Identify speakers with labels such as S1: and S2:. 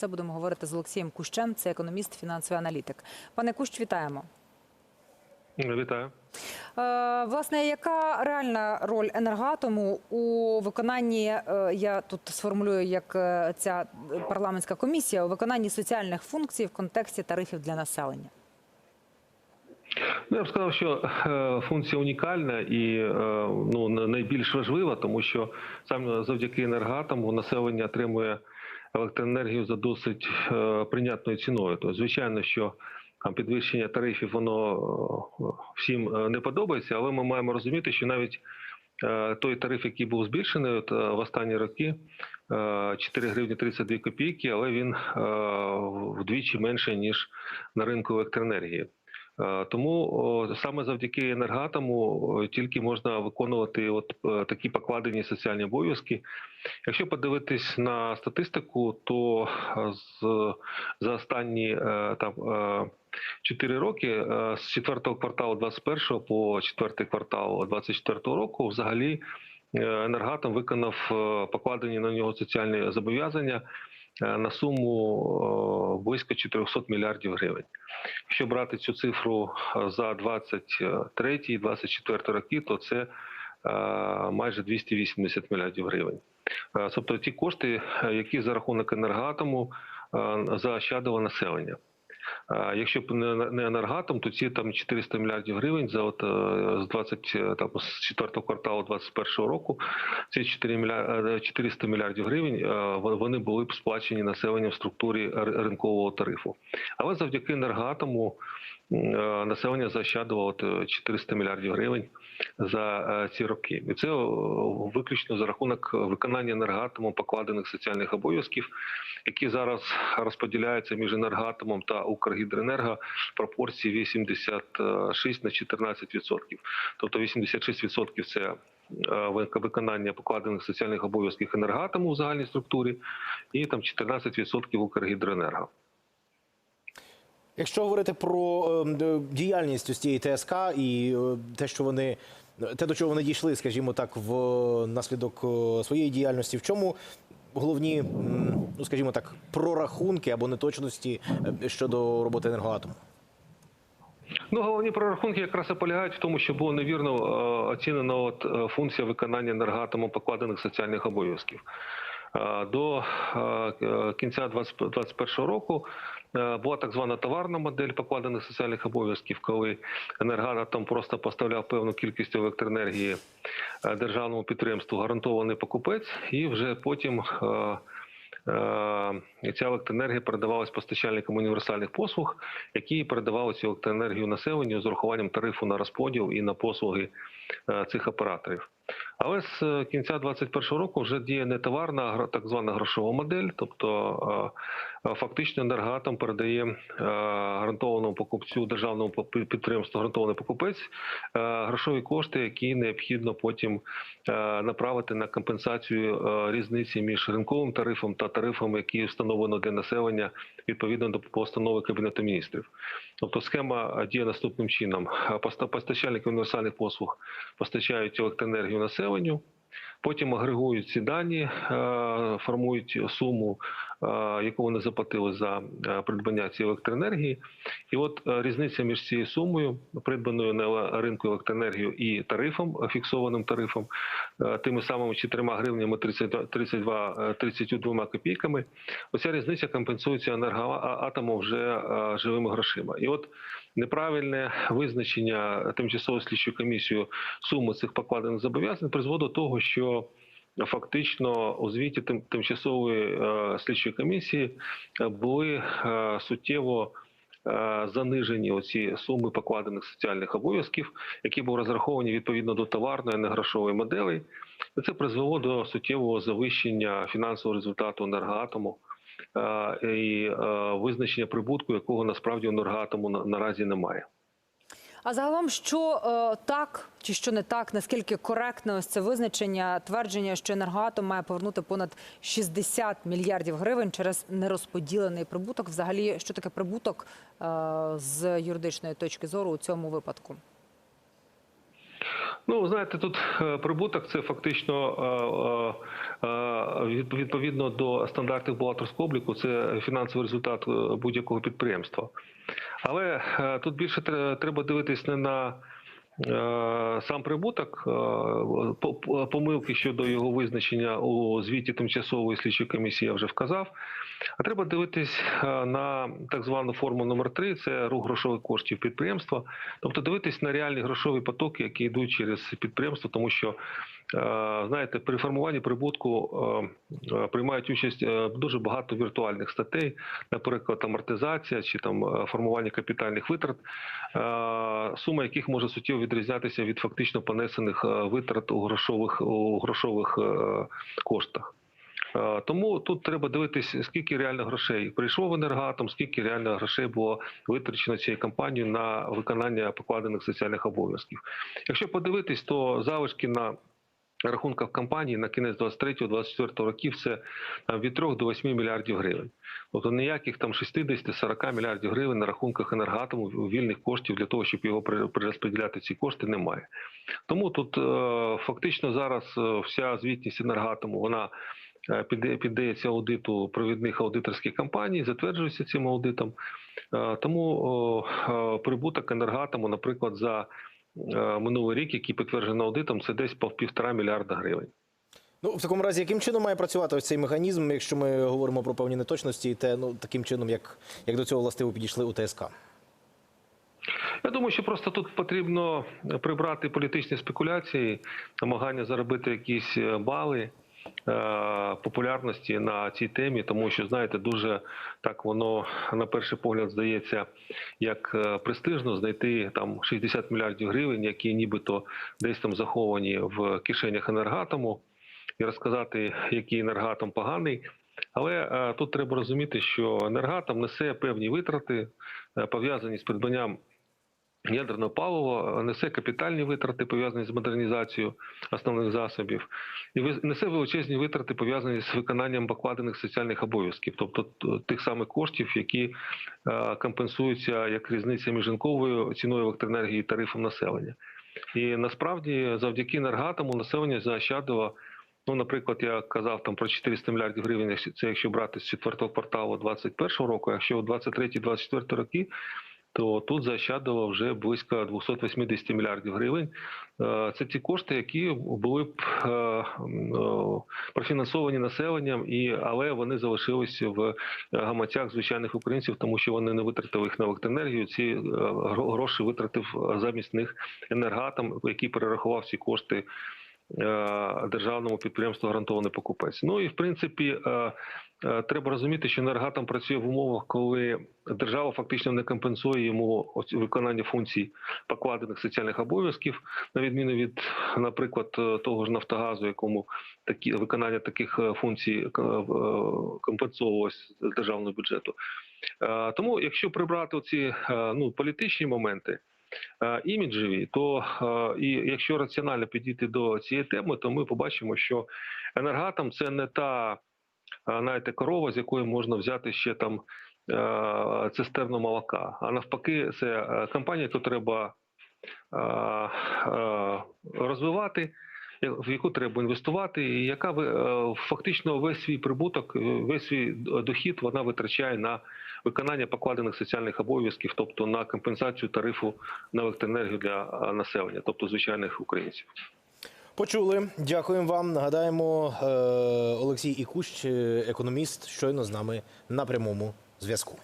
S1: Це будемо говорити з Олексієм Кущем, це економіст, фінансовий аналітик. Пане Кущ, вітаємо.
S2: Вітаю.
S1: Е, власне, яка реальна роль енергоатому у виконанні? е, я тут сформулюю як е, ця парламентська комісія у виконанні соціальних функцій в контексті тарифів для населення?
S2: Ну, я б сказав, що функція унікальна і ну найбільш важлива, тому що саме завдяки енергоатому населення отримує електроенергію за досить е, прийнятною ціною. Тобто, звичайно, що там підвищення тарифів воно е, всім е, не подобається, але ми маємо розуміти, що навіть е, той тариф, який був збільшений от, е, в останні роки, е, 4 гривні 32 копійки, але він е, вдвічі менше ніж на ринку електроенергії. Е, Тому саме завдяки енергатому тільки можна виконувати от е, такі покладені соціальні обов'язки. Якщо подивитись на статистику, то е, з за останні там 4 роки з 4 кварталу 21 по 4 квартал 24 року взагалі енергатом виконав покладені на нього соціальні зобов'язання на суму е, близько 400 мільярдів гривень. Якщо брати цю цифру е, за 23 і 24 роки, то це е, майже 280 мільярдів гривень. Е, Тобто ті кошти, е, які за рахунок енергатому е, заощадило населення. Якщо б не не енергатом, то ці там 400 мільярдів гривень за от е, з 20, е, там з 4 кварталу 21 року. Ці 4 мільярд е, 400 мільярдів гривень е, вони були б сплачені населенням в структурі ринкового тарифу. Але завдяки енергоатому м, е, населення заощадило от е, 400 мільярдів гривень за е, ці роки, і це е, виключно за рахунок виконання енергоатомом покладених соціальних обов'язків, які зараз розподіляються між енергоатомом та Укргідроенерго в пропорції 86 на 14 відсотків. Тобто 86 відсотків це е, виконання покладених соціальних обов'язків енергоатому в загальній структурі, і там 14 відсотків Укргідроенерго.
S3: Якщо говорити про е, діяльність цієї ТСК і е, те, що вони те, до чого вони дійшли, скажімо так, в наслідок е, своєї діяльності, в чому головні, ну скажімо так, прорахунки або неточності е, щодо роботи енергоатому?
S2: Ну, головні прорахунки якраз і полягають в тому, що було невірно оцінено от, функція виконання енергоатомом покладених соціальних обов'язків. Е, До е, е, кінця 2021 року була так звана товарна модель покладених соціальних обов'язків, коли енергоатом просто поставляв певну кількість електроенергії державному підприємству гарантований покупець, і вже потім. ця електроенергія передавалась постачальникам універсальних послуг, які передавали цю електроенергію населенню з урахуванням тарифу на розподіл і на послуги цих операторів. Але з е, кінця 2021 року вже діє не товарна, а так звана грошова модель, тобто е, е, фактично енергоатом передає гарантованому покупцю державному підприємству гарантований покупець грошові кошти, які необхідно потім направити на компенсацію різниці між ринковим тарифом та тарифом, який встановлено для населення відповідно до постанови Кабінету міністрів. Тобто схема е, діє наступним чином: Е, постачальники універсальних послуг постачають електроенергію населенню. Потім агрегують ці дані, е, формують суму, е, яку вони заплатили за е, придбання цієї електроенергії. І от різниця між цією сумою, придбаною на ринку електроенергію і тарифом, фіксованим тарифом, тими самими 4 гривнями 32, 32, е, 32 копійками. Оця різниця компенсується енергоатомом вже живими грошима. І от неправильне визначення тимчасовою слідчою комісією суми цих покладених зобов'язань призводить до того, що Фактично у звіті тим, тимчасової е, слідчої комісії е, були е, суттєво е, занижені оці суми покладених соціальних обов'язків, які були розраховані відповідно до товарної а не грошової моделі. Це призвело до суттєвого завищення фінансового результату енергоатому і е, визначення прибутку, якого насправді енергоатому на- наразі немає.
S1: А загалом, що е, так чи що не так, наскільки коректне ось це визначення, твердження, що енергоатом має повернути понад 60 мільярдів гривень через нерозподілений прибуток. Взагалі, що таке прибуток е, з юридичної точки зору у цьому випадку?
S2: Ну, знаєте, тут е, прибуток це фактично е, е, від- відповідно до стандартів бухгалтерського обліку, це фінансовий результат будь-якого підприємства. Але тут більше тре- треба дивитись не на сам прибуток, е, по- по- помилки щодо його визначення у звіті тимчасової слідчої комісії я вже вказав. А треба дивитись е, на так звану форму номер 3 це рух грошових коштів підприємства. Тобто дивитись на реальні грошові потоки, які йдуть через підприємство, тому що е, знаєте, при формуванні прибутку е, е, приймають участь е, дуже багато віртуальних статей, наприклад, амортизація чи там е, формування капітальних витрат, е, сума яких може суттєво відрізнятися від фактично понесених е, витрат у грошових у грошових е, коштах. Е, Тому тут треба дивитись, скільки реально грошей прийшло в енергоатом, скільки реально грошей було витрачено цією компанією на виконання покладених соціальних обов'язків. Якщо подивитись, то залишки на рахунках компанії на кінець 23-24 років це там, від 3 до 8 мільярдів гривень. Тобто ніяких там 60-40 мільярдів гривень на рахунках енергоатому вільних коштів для того, щоб його перерозподіляти ці кошти, немає. Тому тут е, фактично зараз е, вся звітність енергоатому вона е, піддається аудиту провідних аудиторських компаній, затверджується цим аудитом. Е, Тому е, прибуток енергоатому, наприклад, за е, минулий рік, який підтверджений аудитом, це десь по півтора мільярда гривень.
S3: Ну, в такому разі, яким чином має працювати ось цей механізм, якщо ми говоримо про певні неточності, і те, ну, таким чином, як, як до цього властиво підійшли у ТСК?
S2: Я думаю, що просто тут потрібно прибрати політичні спекуляції, намагання заробити якісь е, бали е, популярності на цій темі, тому що знаєте, дуже так воно на перший погляд здається як е, престижно знайти там 60 мільярдів гривень, які нібито десь там заховані в кишенях енергатому, і розказати, який енергатом поганий. Але е, тут треба розуміти, що енергатом несе певні витрати, е, пов'язані з придбанням ядерного палива, несе капітальні витрати, пов'язані з модернізацією основних засобів, і несе величезні витрати, пов'язані з виконанням покладених соціальних обов'язків, тобто тих самих коштів, які е, компенсуються як різниця між ринковою ціною електроенергії і тарифом населення. І насправді, завдяки енергатому, населення заощадило. Ну, наприклад, я казав там про 400 мільярдів гривень. Це якщо брати з четвертого кварталу 2021 року. Якщо у 23-24 роки, то тут заощадило вже близько 280 мільярдів гривень. Е, Це ті кошти, які були б е, о, профінансовані населенням, і але вони залишилися в гаманцях звичайних українців, тому що вони не витратили їх на електроенергію. Ці е, гроші витратив замість них енергатом, який перерахував ці кошти е, державному підприємству гарантований покупець. Ну і в принципі. е, е, Треба розуміти, що енергатом працює в умовах, коли держава фактично не компенсує йому виконання функцій покладених соціальних обов'язків, на відміну від, наприклад, е, того ж Нафтогазу, якому такі виконання таких е, функцій е, е, компенсовувалось з державного бюджету. Е, Тому, якщо прибрати оці е, ну політичні моменти. Е, Іміджеві, то е, і якщо раціонально підійти до цієї теми, то ми побачимо, що енергатом це не та е, знаєте, корова, з якої можна взяти ще там цистерну молока. А навпаки, це компанія, яку треба розвивати, в яку треба інвестувати, і яка е, фактично весь свій прибуток, е, весь свій дохід вона витрачає на виконання покладених соціальних обов'язків, тобто на компенсацію тарифу на електроенергію для е, населення, тобто звичайних українців.
S3: Почули. Дякуємо вам. Нагадаємо, е, Олексій Ікущ, е, економіст, щойно з нами на прямому зв'язку.